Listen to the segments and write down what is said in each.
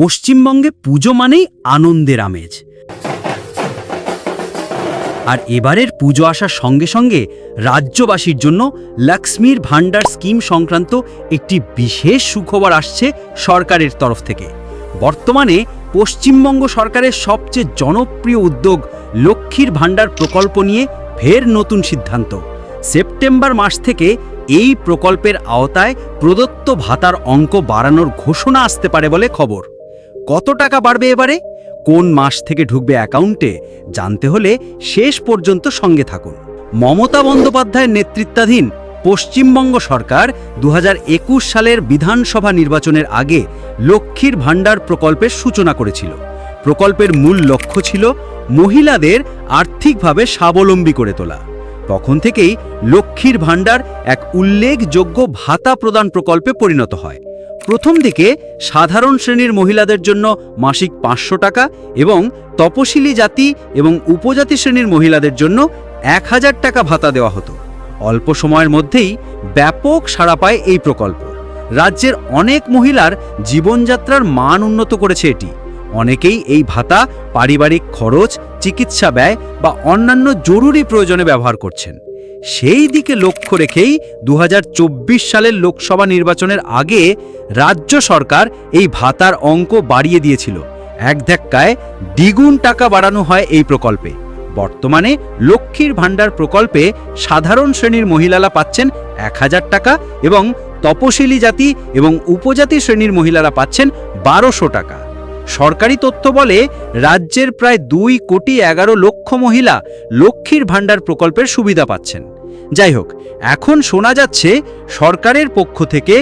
পশ্চিমবঙ্গে পুজো মানেই আনন্দের আমেজ। আর এবারের পুজো আসার সঙ্গে সঙ্গে রাজ্যবাসীর জন্য লক্ষ্মীর ভাণ্ডার স্কিম সংক্রান্ত একটি বিশেষ সুখবর আসছে সরকারের তরফ থেকে। বর্তমানে পশ্চিমবঙ্গ সরকারের সবচেয়ে জনপ্রিয় উদ্যোগ লক্ষ্মীর ভাণ্ডার প্রকল্প নিয়ে ফের নতুন সিদ্ধান্ত। সেপ্টেম্বর মাস থেকে এই প্রকল্পের আওতায় প্রদত্ত ভাতার অঙ্ক বাড়ানোর ঘোষণা আসতে পারে বলে খবর। কত টাকা বাড়বে এবারে? কোন মাস থেকে ঢুকবে অ্যাকাউন্টে? জানতে হলে শেষ পর্যন্ত সঙ্গে থাকুন। মমতা বন্দ্যোপাধ্যায়ের নেতৃত্বাধীন পশ্চিমবঙ্গ সরকার দু হাজার একুশ সালের বিধানসভা নির্বাচনের আগে লক্ষ্মীর ভাণ্ডার প্রকল্পের সূচনা করেছিল। প্রকল্পের মূল লক্ষ্য ছিল মহিলাদের আর্থিকভাবে স্বাবলম্বী করে তোলা। তখন থেকেই লক্ষ্মীর ভাণ্ডার এক উল্লেখযোগ্য ভাতা প্রদান প্রকল্পে পরিণত হয়। প্রথম দিকে সাধারণ শ্রেণির মহিলাদের জন্য মাসিক পাঁচশো টাকা এবং তপশিলি জাতি এবং উপজাতি শ্রেণির মহিলাদের জন্য এক হাজার টাকা ভাতা দেওয়া হতো। অল্প সময়ের মধ্যেই ব্যাপক সাড়া পায় এই প্রকল্প। রাজ্যের অনেক মহিলার জীবনযাত্রার মান উন্নত করেছে এটি। অনেকেই এই ভাতা পারিবারিক খরচ, চিকিৎসা ব্যয় বা অন্যান্য জরুরি প্রয়োজনে ব্যবহার করছেন। সেই দিকে লক্ষ্য রেখেই দু হাজার চব্বিশ সালের লোকসভা নির্বাচনের আগে রাজ্য সরকার এই ভাতার অঙ্ক বাড়িয়ে দিয়েছিল। এক ধাক্কায় দ্বিগুণ টাকা বাড়ানো হয় এই প্রকল্পে। বর্তমানে লক্ষ্মীর ভাণ্ডার প্রকল্পে সাধারণ শ্রেণির মহিলারা পাচ্ছেন এক হাজার টাকা এবং তপশিলি জাতি এবং উপজাতি শ্রেণির মহিলারা পাচ্ছেন বারোশো টাকা। সরকারি তথ্য বলে, রাজ্যের প্রায় দুই কোটি এগারো লক্ষ মহিলা লক্ষ্মীর ভাণ্ডার প্রকল্পের সুবিধা পাচ্ছেন। যাই হোক, এখন শোনা যাচ্ছে, সরকারের পক্ষ থেকে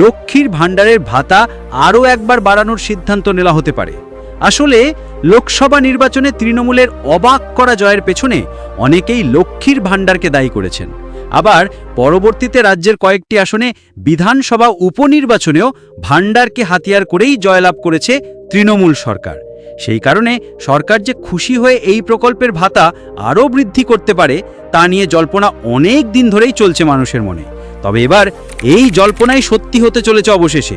লক্ষ্মীর ভাণ্ডারের ভাতা আরও একবার বাড়ানোর সিদ্ধান্ত নেওয়া হতে পারে। আসলে, লোকসভা নির্বাচনে তৃণমূলের অবাক করা জয়ের পেছনে অনেকেই লক্ষ্মীর ভাণ্ডারকে দায়ী করেছেন। আবার পরবর্তীতে রাজ্যের কয়েকটি আসনে বিধানসভা উপনির্বাচনেও ভাণ্ডারকে হাতিয়ার করেই জয়লাভ করেছে তৃণমূল সরকার। সেই কারণে সরকার যে খুশি হয়ে এই প্রকল্পের ভাতা আরও বৃদ্ধি করতে পারে, তা নিয়ে জল্পনা অনেক দিন ধরেই চলছে মানুষের মনে। তবে এবার এই জল্পনাই সত্যি হতে চলেছে অবশেষে।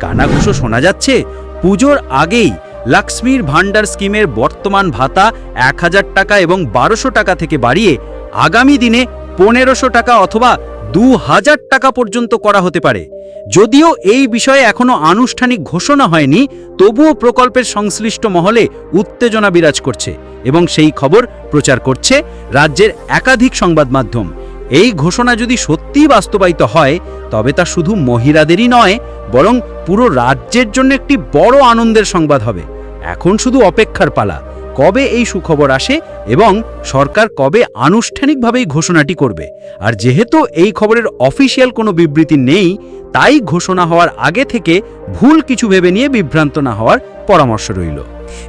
কানাঘুষো শোনা যাচ্ছে, পুজোর আগেই লক্ষ্মীর ভাণ্ডার স্কিমের বর্তমান ভাতা এক হাজার টাকা এবং বারোশো টাকা থেকে বাড়িয়ে আগামী দিনে পনেরোশো টাকা অথবা দু হাজার টাকা পর্যন্ত করা হতে পারে। যদিও এই বিষয়ে এখনও আনুষ্ঠানিক ঘোষণা হয়নি, তবুও প্রকল্পের সংশ্লিষ্ট মহলে উত্তেজনা বিরাজ করছে এবং সেই খবর প্রচার করছে রাজ্যের একাধিক সংবাদ মাধ্যম। এই ঘোষণা যদি সত্যিই বাস্তবায়িত হয়, তবে তা শুধু মহিলাদেরই নয়, বরং পুরো রাজ্যের জন্য একটি বড় আনন্দের সংবাদ হবে। এখন শুধু অপেক্ষার পালা। কবে এই সুখবর আসে এবং সরকার কবে আনুষ্ঠানিকভাবে এই ঘোষণাটি করবে? আর যেহেতু এই খবরের অফিসিয়াল কোনো বিবৃতি নেই, তাই ঘোষণা হওয়ার আগে থেকে ভুল কিছু ভেবে নিয়ে বিভ্রান্ত না হওয়ার পরামর্শ রইল।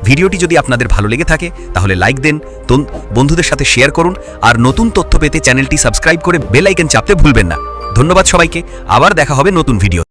ভিডিওটি যদি আপনাদের ভালো লেগে থাকে, তাহলে লাইক দেন বন্ধুদের সাথে শেয়ার করুন, আর নতুন তথ্য পেতে চ্যানেলটি সাবস্ক্রাইব করে বেল আইকন চাপতে ভুলবেন না। ধন্যবাদ সবাইকে, আবার দেখা হবে নতুন ভিডিও